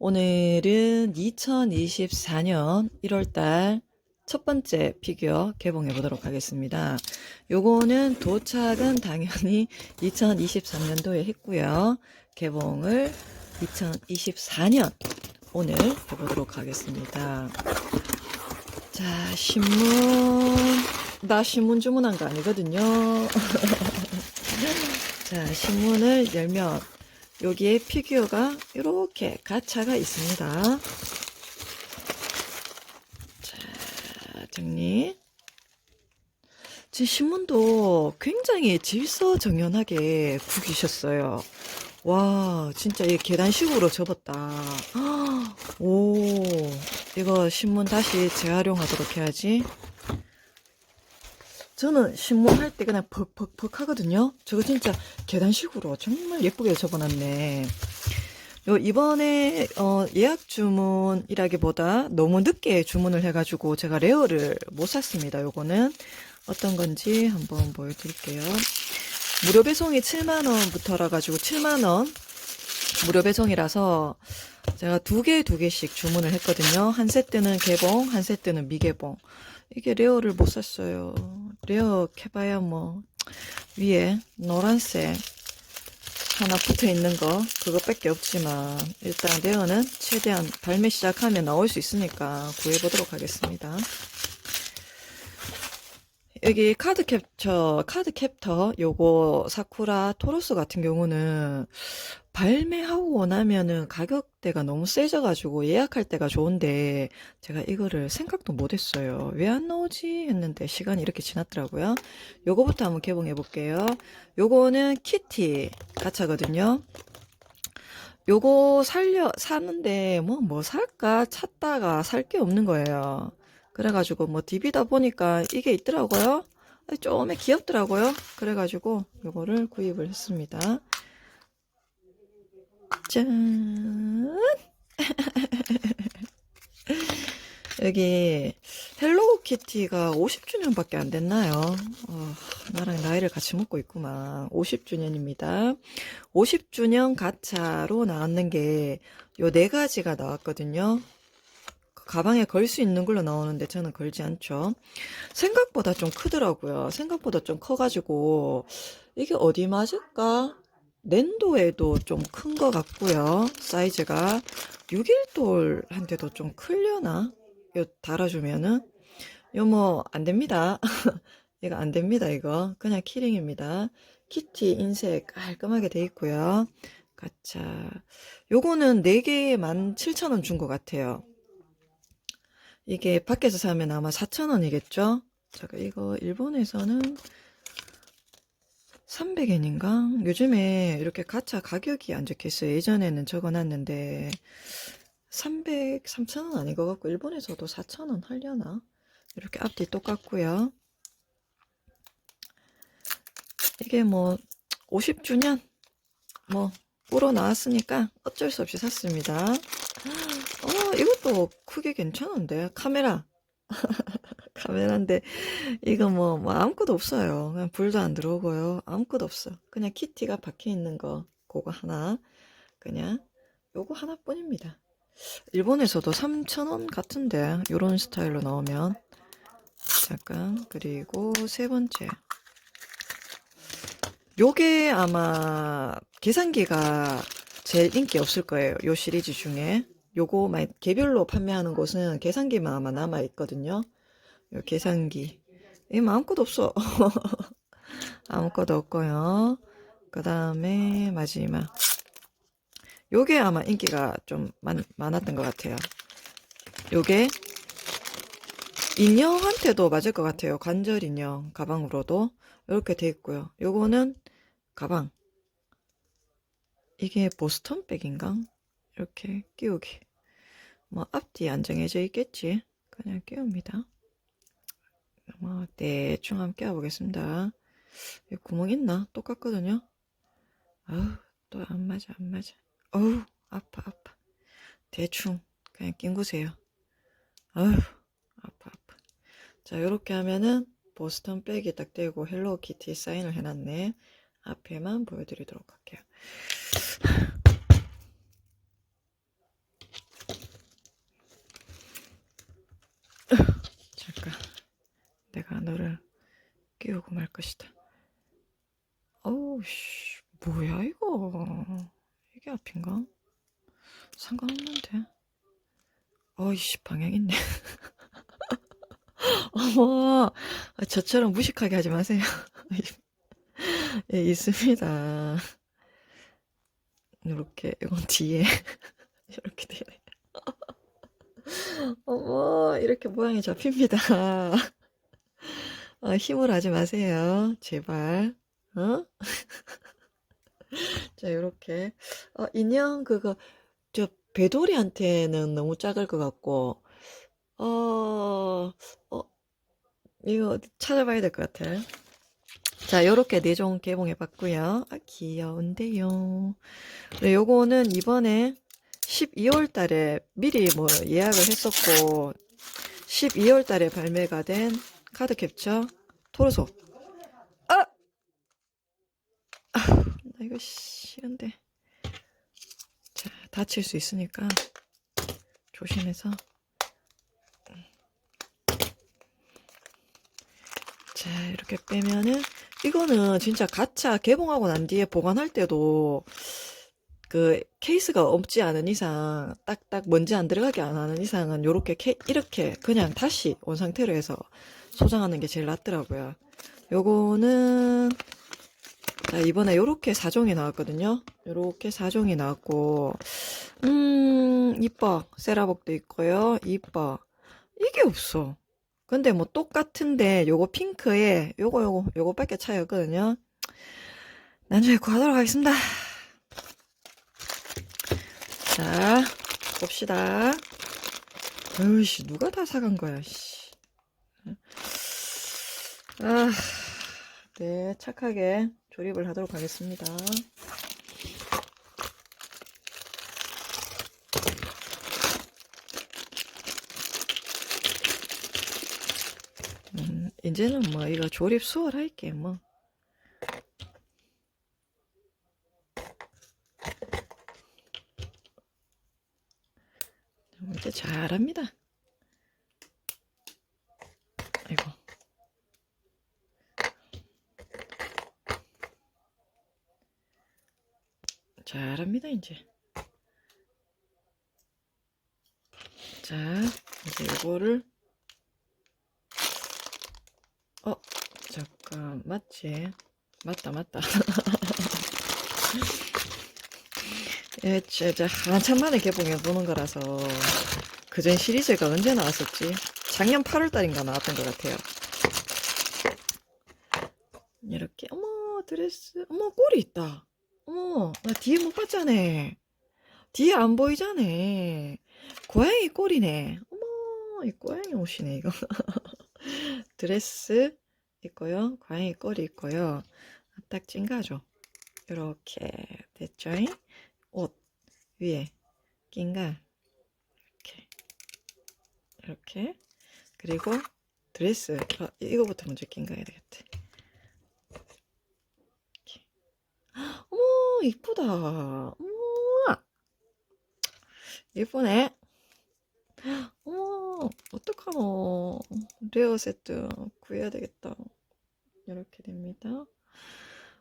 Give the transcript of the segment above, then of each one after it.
오늘은 2024년 1월달 첫 번째 피규어 개봉해 보도록 하겠습니다. 요거는 도착은 당연히 2023년도에 했고요. 개봉을 2024년 오늘 해보도록 하겠습니다. 자, 신문. 나 신문 주문한 거 아니거든요. 자, 신문을 열면 여기에 피규어가 이렇게 가차가 있습니다. 자, 정리. 지금 신문도 굉장히 질서정연하게 구기셨어요. 와, 진짜 이 계단식으로 접었다. 오, 이거 신문 다시 재활용하도록 해야지. 저는 신문 할 때 그냥 퍽퍽퍽 하거든요. 저거 진짜 계단식으로 정말 예쁘게 접어놨네. 요 이번에 어, 예약 주문이라기보다 너무 늦게 주문을 해가지고 제가 레어를 못 샀습니다. 요거는 어떤 건지 한번 보여드릴게요. 무료 배송이 7만 원부터라 가지고 7만 원 무료 배송이라서 제가 두 개, 두 개씩 주문을 했거든요. 한 세트는 개봉, 한 세트는 미개봉. 이게 레어를 못 샀어요. 레어 캐봐야 뭐, 위에 노란색 하나 붙어 있는 거, 그것밖에 없지만, 일단 레어는 최대한 발매 시작하면 나올 수 있으니까 구해보도록 하겠습니다. 여기 카드 캡처, 카드 캡터, 요거 사쿠라 토로스 같은 경우는 발매하고 나면은 가격대가 너무 세져가지고 예약할 때가 좋은데 제가 이거를 생각도 못했어요. 왜 안 나오지 했는데 시간이 이렇게 지났더라고요. 요거부터 한번 개봉해 볼게요. 요거는 키티 가차거든요. 요거 살려 사는데 뭐 뭐 살까 찾다가 살 게 없는 거예요. 그래가지고 뭐 디비다 보니까 이게 있더라고요. 좀에 귀엽더라고요. 그래가지고 요거를 구입을 했습니다. 짠! 여기 헬로우키티가 50주년밖에 안 됐나요? 어, 나랑 나이를 같이 먹고 있구만. 50주년입니다. 50주년 가차로 나왔는 게 요 네 가지가 나왔거든요. 가방에 걸 수 있는 걸로 나오는데 저는 걸지 않죠. 생각보다 좀 크더라고요. 생각보다 좀 커가지고 이게 어디 맞을까? 낸도에도 좀 큰 것 같고요. 사이즈가 6일돌한테도 좀 클려나? 요 달아주면은 요 뭐 안 됩니다. 이거 안 됩니다. 이거 그냥 키링입니다. 키티 인색 깔끔하게 돼 있고요. 가차. 요거는 4개에 17,000원 준 것 같아요. 이게 밖에서 사면 아마 4,000원이겠죠? 제가 이거 일본에서는 300엔인가? 요즘에 이렇게 가차 가격이 안 있어요. 예전에는 적어놨는데 300, 3,000원 아닌 것 같고 일본에서도 4,000원 하려나? 이렇게 앞뒤 똑같고요. 이게 뭐 50주년 뭐 우러 나왔으니까 어쩔 수 없이 샀습니다. 어, 이것도 크게 괜찮은데 카메라 카메라인데 이거 뭐, 뭐 아무것도 없어요. 그냥 불도 안 들어오고요. 아무것도 없어. 그냥 키티가 박혀 있는 거 그거 하나 그냥 요거 하나뿐입니다. 일본에서도 3,000원 같은데 요런 스타일로 나오면 잠깐 그리고 세 번째 요게 아마 계산기가 제일 인기 없을 거예요. 요 시리즈 중에 요거 만 개별로 판매하는 곳은 계산기만 아마 남아 있거든요. 요 계산기 이 아무것도 없어. 아무것도 없고요. 그 다음에 마지막 요게 아마 인기가 좀 많, 많았던 것 같아요. 요게 인형한테도 맞을 것 같아요. 관절 인형 가방으로도 이렇게 돼 있고요. 요거는 가방 이게 보스턴 백인가? 이렇게 끼우기 뭐 앞뒤 안 정해져 있겠지. 그냥 끼웁니다. 뭐 대충 한번 끼워 보겠습니다. 여기 구멍 있나? 똑같거든요. 아우 또 안 맞아 안 맞아. 어우 아파 아파. 대충 그냥 낀구세요. 아우 아파 아파. 자 이렇게 하면은 보스턴 백이 딱 되고 헬로우 키티 사인을 해놨네. 앞에만 보여드리도록 할게요. 너를 끼우고 말 것이다. 어우, 씨, 뭐야, 이거. 이게 앞인가? 상관없는데. 어이씨, 방향 있네. 어머, 아, 저처럼 무식하게 하지 마세요. 예, 있습니다. 이렇게, 이건 뒤에. 이렇게 되네. 어머, 이렇게 모양이 잡힙니다. 아, 힘을 하지 마세요. 제발. 어? 자, 요렇게. 어, 인형, 그거, 저, 배돌이한테는 너무 작을 것 같고, 어, 어, 이거 찾아봐야 될 것 같아. 자, 요렇게 네 종 개봉해 봤고요. 아, 귀여운데요. 네, 요거는 이번에 12월 달에 미리 뭐 예약을 했었고, 12월 달에 발매가 된 카드 캡처 토르소. 아! 아휴, 나 이거 싫은데. 자, 다칠 수 있으니까 조심해서. 자, 이렇게 빼면은, 이거는 진짜 가차 개봉하고 난 뒤에 보관할 때도 그 케이스가 없지 않은 이상, 딱딱 먼지 안 들어가게 안 하는 이상은 요렇게 케, 이렇게 그냥 다시 원상태로 해서 소장하는 게 제일 낫더라고요. 요거는, 자, 이번에 요렇게 4종이 나왔거든요. 요렇게 4종이 나왔고, 음, 이뻐. 세라복도 있고요. 이뻐. 이게 없어. 근데 뭐 똑같은데 요거 핑크에 요거 요거 요거밖에 차이 없거든요. 나중에 구하도록 하겠습니다. 자, 봅시다. 어이씨, 누가 다 사간 거야, 씨. 아, 네, 착하게 조립을 하도록 하겠습니다. 음, 이제는 뭐, 이거 조립 수월할게, 뭐. 이제 잘합니다. 아이고. 잘합니다, 이제. 자, 이제 이거를, 어, 잠깐, 맞지? 맞다, 맞다. 예, 진짜 한참 만에 개봉해 보는 거라서 그전 시리즈가 언제 나왔었지? 작년 8월달인가 나왔던 것 같아요. 이렇게 어머 드레스 어머 꼴이 있다. 어머 나 뒤에 못 봤잖아. 뒤에 안 보이잖아. 고양이 꼴이네. 어머 이 고양이 옷이네 이거. 드레스 있고요. 고양이 꼴이 있고요. 딱 찐가죠. 이렇게 됐죠? 옷 위에 낀가 이렇게 이렇게 그리고 드레스 어, 이거부터 먼저 낀가야 되겠다 이렇게. 어머 이쁘다 이쁘네 어머 어떡하노 레어 세트 구해야 되겠다 이렇게 됩니다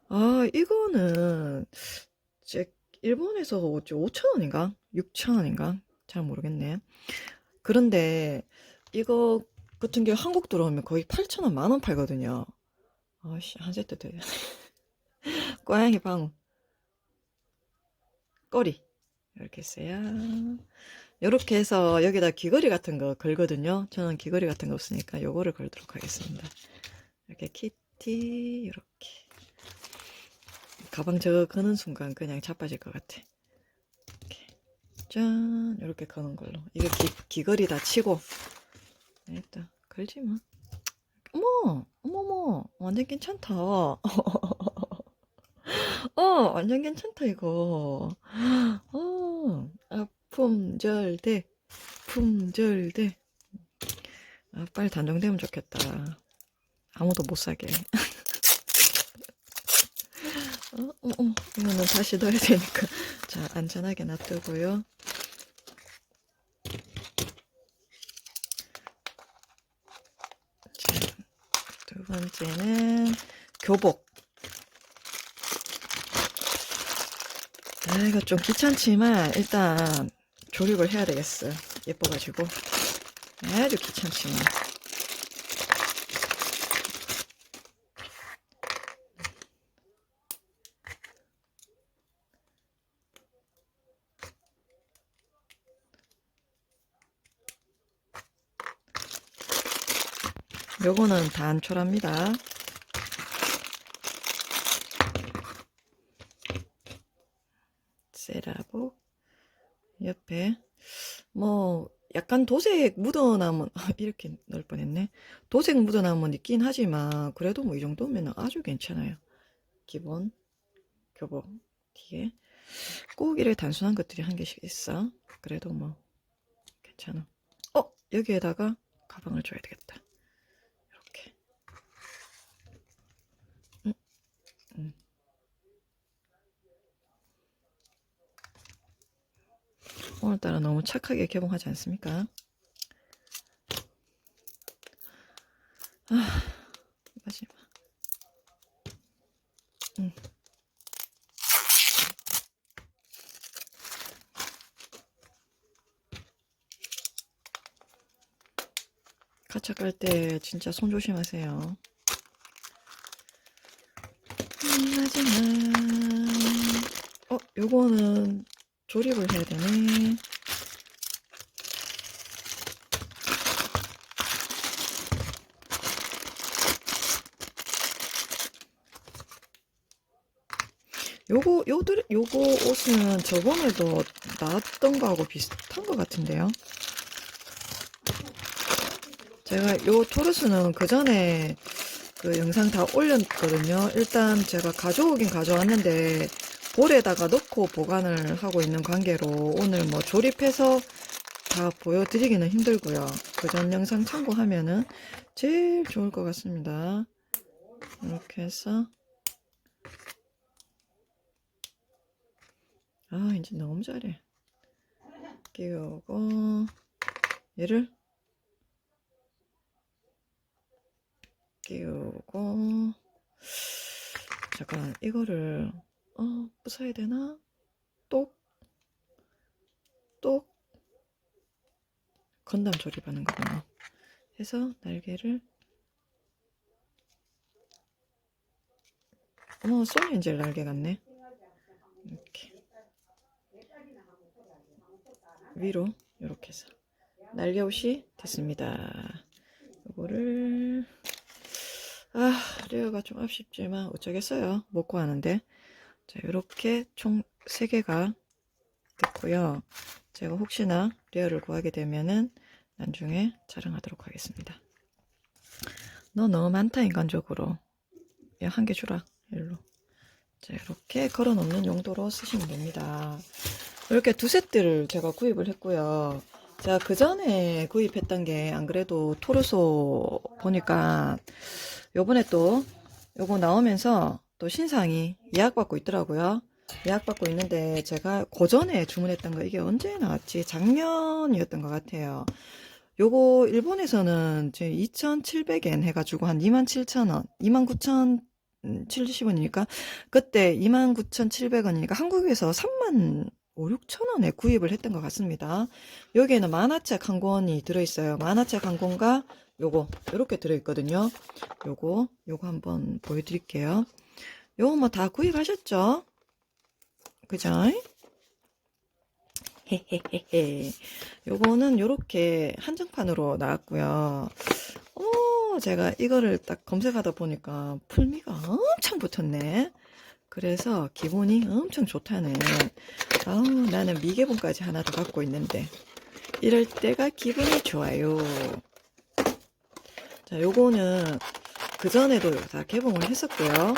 아 이거는 제 일본에서 5,000원인가? 6,000원인가? 잘 모르겠네. 그런데 이거 같은 게 한국 들어오면 거의 8,000원, 만원 팔거든요. 아씨, 한 세트 돼야 고양이 방울. 꼬리. 이렇게 있어요. 이렇게 해서 여기다 귀걸이 같은 거 걸거든요. 저는 귀걸이 같은 거 없으니까 요거를 걸도록 하겠습니다. 이렇게 키티, 이렇게. 가방 저거 거는 순간 그냥 자빠질 것 같아. 이렇게 짠 이렇게 거는 걸로. 이거 기, 귀걸이다 치고 일단 걸지 마. 어머 어머머 완전 괜찮다. 어 완전 괜찮다 이거. 어 아, 품절돼 품절돼. 아 빨리 단종되면 좋겠다. 아무도 못 사게. 어, 어, 어, 이거는 다시 넣어야 되니까. 자, 안전하게 놔두고요. 자, 번째는 교복. 아, 이거 좀 귀찮지만 일단 조립을 해야 되겠어. 예뻐가지고. 아주 귀찮지만. 요거는 단촐합니다. 세라복 옆에 뭐 약간 도색 묻어남은 이렇게 넣을 뻔했네. 도색 묻어남은 있긴 하지만 그래도 뭐 이 정도면 아주 괜찮아요. 기본 교복 뒤에 꼭 이렇게 단순한 것들이 한 개씩 있어. 그래도 뭐 괜찮아. 어 여기에다가 가방을 줘야 되겠다. 이렇게. 음, 음. 오늘따라 너무 착하게 개봉하지 않습니까? 아, 마지막. 음. 가차 깔 때 진짜 손 조심하세요. 음, 마지막. 어, 요거는 조립을 해야 되네. 요거, 요들, 요거 옷은 저번에도 나왔던 거하고 비슷한 것 같은데요. 제가 요 토르스는 그 전에 그 영상 다 올렸거든요. 일단 제가 가져오긴 가져왔는데 볼에다가 넣고 보관을 하고 있는 관계로 오늘 뭐 조립해서 다 보여드리기는 힘들고요. 그 전 영상 참고하면은 제일 좋을 것 같습니다. 이렇게 해서 아 이제 너무 잘해. 끼우고 얘를 끼우고 잠깐 이거를 어 부숴야 되나? 똑 똑 건담 조립하는 거구나. 해서 날개를 어머 소니 엔젤 날개 같네. 이렇게 위로 이렇게 해서 날개 옷이 됐습니다. 이거를 아 레어가 좀 아쉽지만 어쩌겠어요. 먹고 하는데 자 이렇게 총 3개가 됐고요. 제가 혹시나 레어를 구하게 되면은 나중에 촬영하도록 하겠습니다. 너 너무 많다 인간적으로. 야 한 개 주라 일로. 자 이렇게 걸어 놓는 용도로 쓰시면 됩니다. 이렇게 두 세트를 제가 구입을 했고요. 제가 그 전에 구입했던 게 안 그래도 토르소 보니까 요번에 또 요거 나오면서 또 신상이 예약받고 있더라고요. 예약받고 있는데 제가 고전에 주문했던 거 이게 언제 나왔지? 작년이었던 것 같아요. 요거 일본에서는 2,700엔 해가지고 한 27,000원, 29,070원이니까 그때 29,700원이니까 한국에서 3만 5, 6천 원에 구입을 했던 것 같습니다. 여기에는 만화책 한 권이 들어있어요. 만화책 한 권과 요거 이렇게 들어있거든요. 요거 요거 한번 보여드릴게요. 요거 뭐 다 구입하셨죠? 그죠? 헤헤헤헤. 요거는 요렇게 한정판으로 나왔고요. 어, 제가 이거를 딱 검색하다 보니까 풀미가 엄청 붙었네. 그래서 기분이 엄청 좋다네. 아우, 나는 미개봉까지 하나 더 갖고 있는데. 이럴 때가 기분이 좋아요. 자, 요거는 그전에도 다 개봉을 했었고요.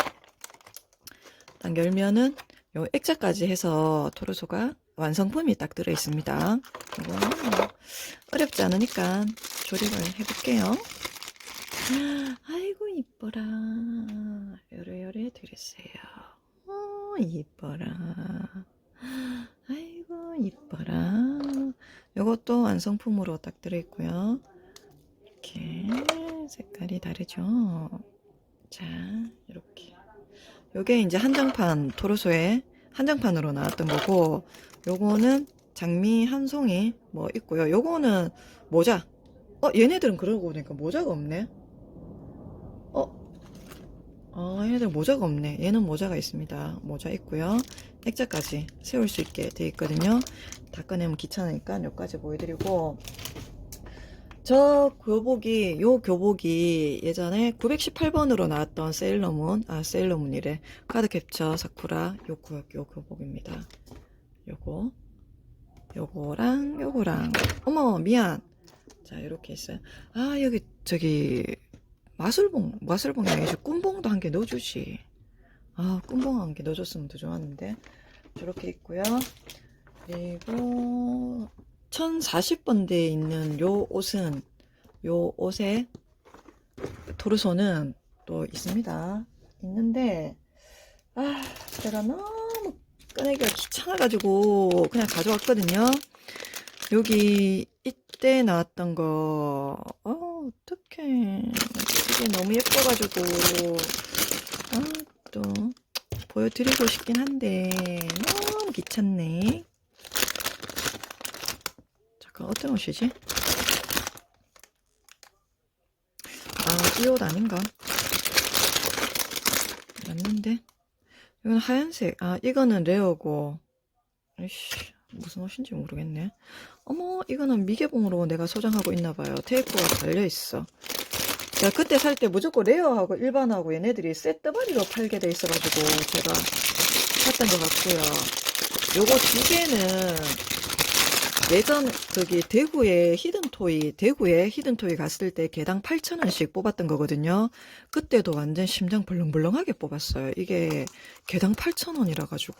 딱 열면은 요 액자까지 해서 토르소가 완성품이 딱 들어 있습니다. 이거 뭐 어렵지 않으니까 조립을 해볼게요. 아이고 이뻐라. 요래요래 드렸어요. 어 이뻐라. 아이고 이뻐라. 요것도 완성품으로 딱 들어있고요. 이렇게 색깔이 다르죠. 자, 이렇게. 요게 이제 한정판 토르소에 한정판으로 나왔던 거고, 요거는 장미 한 송이 뭐 있고요. 요거는 모자. 어, 얘네들은 그러고 보니까 모자가 없네. 어, 어, 얘네들 모자가 없네. 얘는 모자가 있습니다. 모자 있고요. 액자까지 세울 수 있게 돼 있거든요. 다 꺼내면 귀찮으니까 여기까지 보여드리고 저 교복이 요 교복이 예전에 918번으로 나왔던 세일러문 아 세일러문이래 카드 캡처 사쿠라 요, 구- 요 교복입니다. 요거 요거랑 요거랑 어머 미안 자 이렇게 있어요. 아 여기 저기 마술봉 마술봉이 아니죠 꿈봉도 한 개 넣어주지. 아 꿈봉 한 개 넣어줬으면 더 좋았는데 저렇게 있고요. 그리고 1040번대에 있는 요 옷은 요 옷에 토르소는 또 있습니다. 있는데 아 제가 너무 꺼내기가 귀찮아가지고 그냥 가져왔거든요. 여기 이때 나왔던 거 어, 어떡해 이게 너무 예뻐가지고 아, 또 보여드리고 싶긴 한데 너무 귀찮네. 잠깐 어떤 옷이지? 아, 이 옷 아닌가? 맞는데? 이건 하얀색. 아, 이거는 레어고. 이씨, 무슨 옷인지 모르겠네. 어머, 이거는 미개봉으로 내가 소장하고 있나봐요. 테이프가 달려있어. 제가 그때 살 때 무조건 레어하고 일반하고 얘네들이 셋더바리로 팔게 돼 있어가지고 제가 샀던 것 같고요. 요거 두 개는 예전 저기 대구에 히든토이 대구에 히든토이 갔을 때 개당 8,000원씩 뽑았던 거거든요. 그때도 완전 심장 벌렁벌렁하게 뽑았어요. 이게 개당 8,000원이라 가지고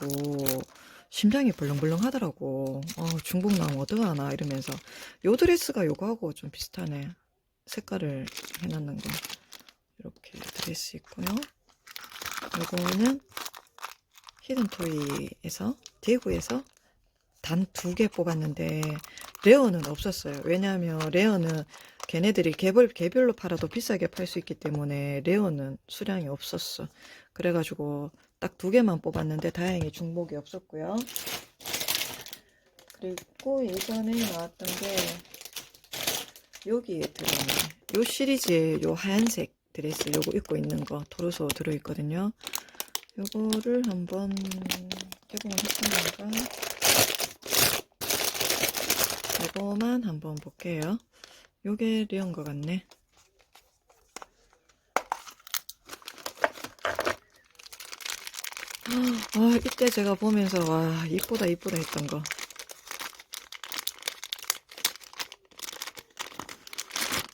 심장이 벌렁벌렁 하더라고. 어, 중국 나오면 어떡하나 이러면서 요 드레스가 요거하고 좀 비슷하네. 색깔을 해놨는 거. 이렇게 드레스 있고요. 요거는 히든토이에서 대구에서 단 두 개 뽑았는데 레어는 없었어요. 왜냐하면 레어는 걔네들이 개별 개별로 팔아도 비싸게 팔 수 있기 때문에 레어는 수량이 없었어. 그래가지고 딱 두 개만 뽑았는데 다행히 중복이 없었고요. 그리고 예전에 나왔던 게 여기에 들어있는 요 시리즈의 요 하얀색 드레스 요거 입고 있는 거 토르소 들어있거든요. 요거를 한번 개봉을 했습니다. 요거만 한번 볼게요. 요게 리온 것 같네. 아, 이때 제가 보면서 와 이쁘다 이쁘다 했던 거.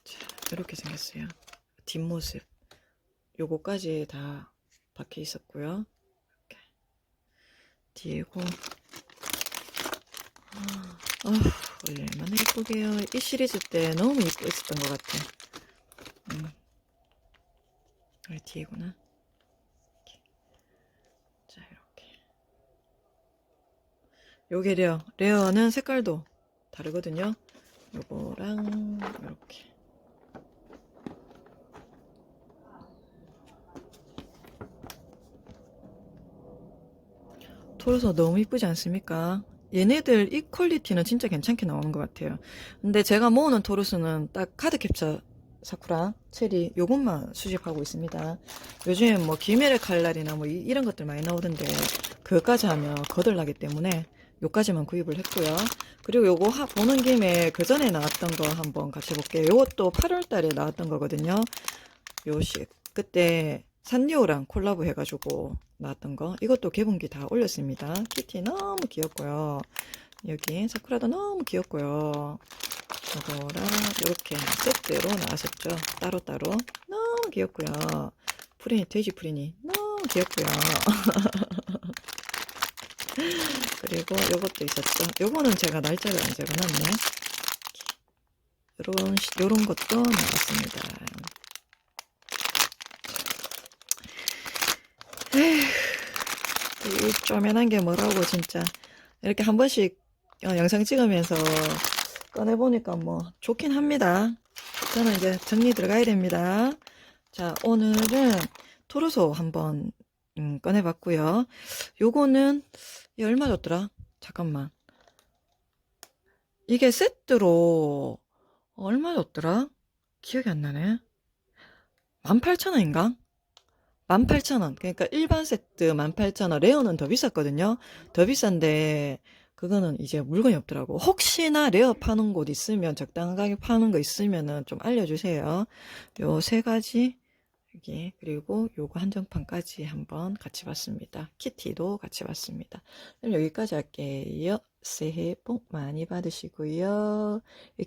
자, 이렇게 생겼어요. 뒷모습. 요거까지 다 박혀 있었고요. 이렇게. 뒤에고. 아, 얼마나 예쁘게요. 이 시리즈 때 너무 예뻐 있었던 것 같아. 음. 여기 뒤에구나. 이렇게. 자, 이렇게. 요게 레어. 레어는 색깔도 다르거든요. 요거랑, 이렇게. 토르소 너무 이쁘지 않습니까? 얘네들 이 퀄리티는 진짜 괜찮게 나오는 것 같아요. 근데 제가 모으는 토르스는 딱 카드 캡처 사쿠라, 체리 요것만 수집하고 있습니다. 요즘에 뭐 기메레 칼날이나 뭐 이, 런 것들 많이 나오던데 그것까지 하면 거들나기 때문에 요까지만 구입을 했고요. 그리고 요거 하- 보는 김에 그 전에 나왔던 거 한번 같이 볼게요. 요것도 8월 달에 나왔던 거거든요. 요식 그때 산리오랑 콜라보 해가지고 나왔던 거. 이것도 개봉기 다 올렸습니다. 키티 너무 귀엽고요. 여기 사쿠라도 너무 귀엽고요. 이거랑 이렇게 세트로 나왔었죠. 따로따로. 너무 귀엽고요. 프린이 돼지 프린이. 너무 귀엽고요. 그리고 요것도 있었죠. 요거는 제가 날짜를 안 적어놨네. 요런 시- 요런 것도 나왔습니다 이 쪼맨한 게 뭐라고 진짜 이렇게 한 번씩 어, 영상 찍으면서 꺼내보니까 뭐 좋긴 합니다 저는 이제 정리 들어가야 됩니다 자 오늘은 토로소 한번 음, 꺼내봤고요. 요거는 이 얼마 줬더라? 잠깐만. 이게 세트로 얼마 줬더라? 기억이 안 나네. 18,000원인가? 18,000원. 그러니까 일반 세트 18,000원. 레어는 더 비쌌거든요. 더 비싼데 그거는 이제 물건이 없더라고. 혹시나 레어 파는 곳 있으면 가격 파는 거 있으면은 좀 알려주세요. 요 세 가지 여기 그리고 요거 한정판까지 한번 같이 봤습니다. 키티도 같이 봤습니다. 그럼 여기까지 할게요. 새해 복 많이 받으시고요. 이